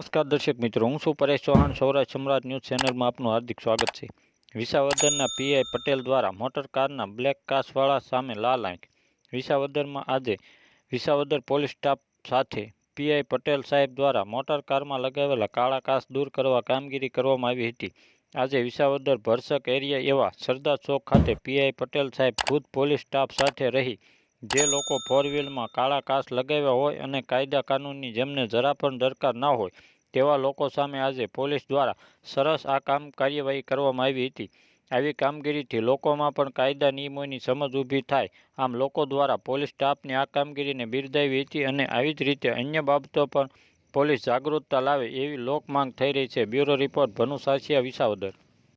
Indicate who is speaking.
Speaker 1: નમસ્કાર દર્શક મિત્રો, હું છું પરેશ ચૌહાણ, સૌરાષ્ટ્ર સમ્રાટ ન્યૂઝ ચેનલમાં આપનું હાર્દિક સ્વાગત છે. વિસાવદરના પીઆઈ પટેલ દ્વારા મોટર કારના બ્લેક કાસવાળા સામે લાલ આંખ. વિસાવદરમાં આજે વિસાવદર પોલીસ સ્ટાફ સાથે પીઆઈ પટેલ સાહેબ દ્વારા મોટર કારમાં લગાવેલા કાળા કાસ દૂર કરવા કામગીરી કરવામાં આવી હતી. આજે વિસાવદર ભરસક એરિયા એવા સરદાર ચોક ખાતે પીઆઈ પટેલ સાહેબ ખુદ પોલીસ સ્ટાફ સાથે રહી જે લોકો ફોર વ્હીલમાં કાળા કાચ લગાવ્યા હોય અને કાયદા કાનૂનની જેમને જરા પણ દરકાર ના હોય, તેવા લોકો સામે આજે પોલીસ દ્વારા સરસ આ કામ કાર્યવાહી કરવામાં આવી હતી. આવી કામગીરીથી લોકોમાં પણ કાયદા નિયમોની સમજ ઊભી થાય. આમ લોકો દ્વારા પોલીસ સ્ટાફની આ કામગીરીને બિરદાવી હતી અને આવી જ રીતે અન્ય બાબતો પણ પોલીસ જાગૃતતા લાવે એવી લોક માંગ થઈ રહી છે. Bureau report, Bhanu Sasiya Visavadar.